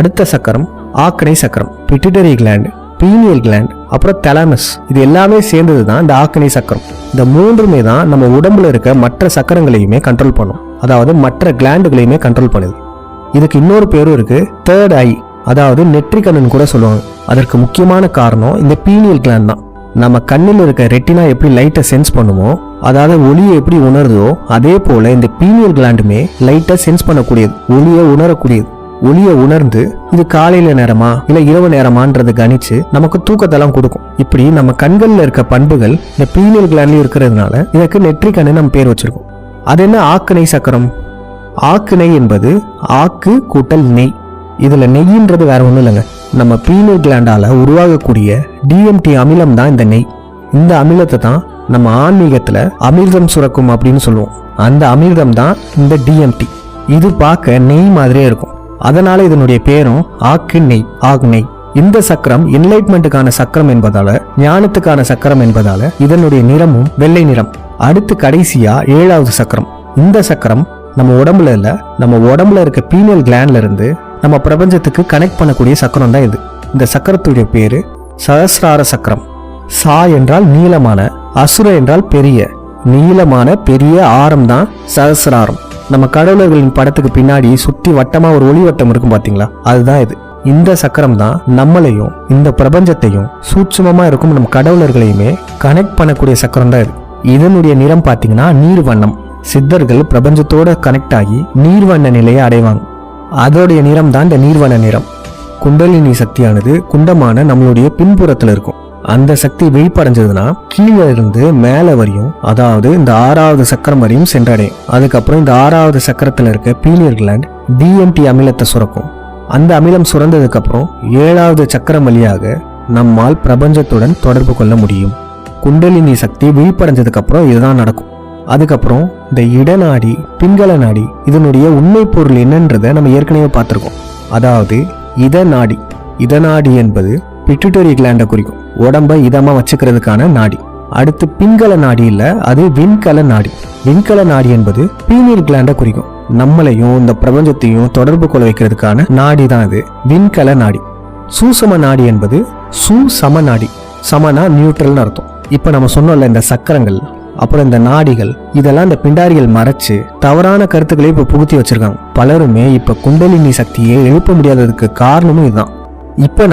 அடுத்த சக்கரம் ஆக்கனை சக்கரம் பிட்டுட்டரி கிளாண்ட் பீனியல் கிளாண்ட் அப்புறம் தெலாமஸ் இது எல்லாமே சேர்ந்தது தான் இந்த ஆக்கனை சக்கரம். இந்த மூன்றுமே தான் நம்ம உடம்புல இருக்க மற்ற சக்கரங்களையுமே கண்ட்ரோல் பண்ணும். அதாவது மற்ற கிளாண்டுகளையுமே கண்ட்ரோல் பண்ணுது. இதுக்கு இன்னொரு பேரும் இருக்கு தேர்ட் ஐ அதாவது நெற்றிக்கண்ணன் கூட சொல்லுவாங்க. அதற்கு முக்கியமான காரணம் இந்த பீனியல் கிளாண்ட் தான். நம்ம கண்ணில் இருக்க ரெட்டினா எப்படி லைட்டை சென்ஸ் பண்ணுமோ அதாவது ஒளியை எப்படி உணருதோ அதே போல இந்த பீனியல் கிளாண்டுமே லைட்டை சென்ஸ் பண்ணக்கூடியது ஒளியை உணரக்கூடியது. ஒளியை உணர்ந்து இது காலையில நேரமா இல்ல இரவு நேரமான்றதை கணிச்சு நமக்கு தூக்கத்தெல்லாம் கொடுக்கும். இப்படி நம்ம கண்கள்ல இருக்க பண்புகள் இந்த பீனியல் கிளாண்ட்லயும் இருக்கிறதுனால இதற்கு நெற்றிக்கண்ணு நம்ம பேர் வச்சிருக்கோம். அது என்ன ஆக்கினை சக்கரம்? ஆக்கினை என்பது ஆக்கு கூட்டல் நெய். இதுல நெய்யின்றது வேற ஒண்ணும் இல்லைங்க. நம்ம பீனியல் கிளாண்டால உருவாகக்கூடிய டிஎம்டி அமிலம் தான் இந்த நெய். இந்த அமிலத்தை தான் நம்ம ஆன்மீகத்துல அமிர்தம் சுரக்கும் அப்படின்னு சொல்லுவோம். அந்த அமிர்தம் தான் இந்த டிஎம்டி இது பார்க்க நெய் மாதிரியே இருக்கும். அதனால இதனுடைய பேரும் ஆக்கு ஆக்னை ஆக் நெய் இந்த சக்கரம் என்லைட்மெண்ட்டுக்கான சக்கரம் என்பதால ஞானத்துக்கான சக்கரம் என்பதால இதனுடைய நிறமும் வெள்ளை நிறம். அடுத்து கடைசியா ஏழாவது சக்கரம். இந்த சக்கரம் நம்ம உடம்புல இல்ல நம்ம உடம்புல இருக்க பீனியல் கிளாண்ட்ல இருந்து நம்ம பிரபஞ்சத்துக்கு கனெக்ட் பண்ணக்கூடிய சக்கரம் தான் இது. இந்த சக்கரத்துடைய பேரு சஹஸ்ரார சக்கரம். சா என்றால் நீளமான அசுர என்றால் பெரிய. நீளமான பெரிய ஆரம் தான் சஹஸ்ராரம் நம்ம கடவுளர்களின் படத்துக்கு பின்னாடி சுத்தி வட்டமா ஒரு ஒளிவட்டம் இருக்கும் பாத்தீங்களா? அதுதான் இது. இந்த சக்கரம் தான் நம்மளையும் இந்த பிரபஞ்சத்தையும் சூட்சமமாக இருக்கும் நம்ம கடவுளர்களையுமே கனெக்ட் பண்ணக்கூடிய சக்கரம் தான் இது. இதனுடைய நிறம் பாத்தீங்கன்னா நீர் வண்ணம் சித்தர்கள் பிரபஞ்சத்தோட கனெக்ட் ஆகி நீர்வண்ண நிலையை அடைவாங்க. அதோடைய நிறம் தான் இந்த நீர்வண்ண நிறம். குண்டலினி சக்தியானது குண்டமான நம்மளுடைய பின்புறத்துல இருக்கும். அந்த சக்தி விழிப்படைஞ்சதுன்னா கீழே இருந்து மேலே வரையும் அதாவது இந்த ஆறாவது சக்கரம் வரையும் சென்றடையும் அதுக்கப்புறம் இந்த ஆறாவது சக்கரத்துல இருக்க பீனியர் கிளாண்ட் டிஎம்டி அமிலத்தை சுரக்கும். அந்த அமிலம் சுரந்ததுக்கு அப்புறம் ஏழாவது சக்கரம் வழியாக நம்மால் பிரபஞ்சத்துடன் தொடர்பு கொள்ள முடியும். குண்டலினி சக்தி விழிப்படைஞ்சதுக்கு அப்புறம் இதுதான் நடக்கும். அதுக்கப்புறம் இந்த இடநாடி பின்கல நாடி இதனுடைய உண்மை பொருள் என்னன்றதை நம்ம ஏற்கனவே பார்த்துருக்கோம். அதாவது இத நாடி. இத நாடி என்பது பிட்டுட்டரி கிளாண்டை குறிக்கும். உடம்பை இதமா வச்சுக்கிறதுக்கான நாடி. அடுத்து பின்கல நாடி இல்ல அது விண்கல நாடி. விண்கல நாடி என்பது பீனியல் கிளாண்ட குறிக்கும். நம்மளையும் இந்த பிரபஞ்சத்தையும் தொடர்பு கொள்ள வைக்கிறதுக்கான நாடி தான் இது விண்கல நாடி. சூசம நாடி என்பது சுசம நாடி. சமனா நியூட்ரல்னு அர்த்தம். இப்போ நம்ம சொன்னோம்ல இந்த சக்கரங்கள் அப்புறம் இந்த நாடிகள் இதெல்லாம் இந்த பிண்டாரிகள் மறைச்சு தவறான கருத்துக்களை இப்ப புகுத்தி வச்சிருக்காங்க. பலருமே இப்ப குண்டலினி சக்தியை எழுப்ப முடியாததுக்கு காரணமும் இதுதான். இப்ப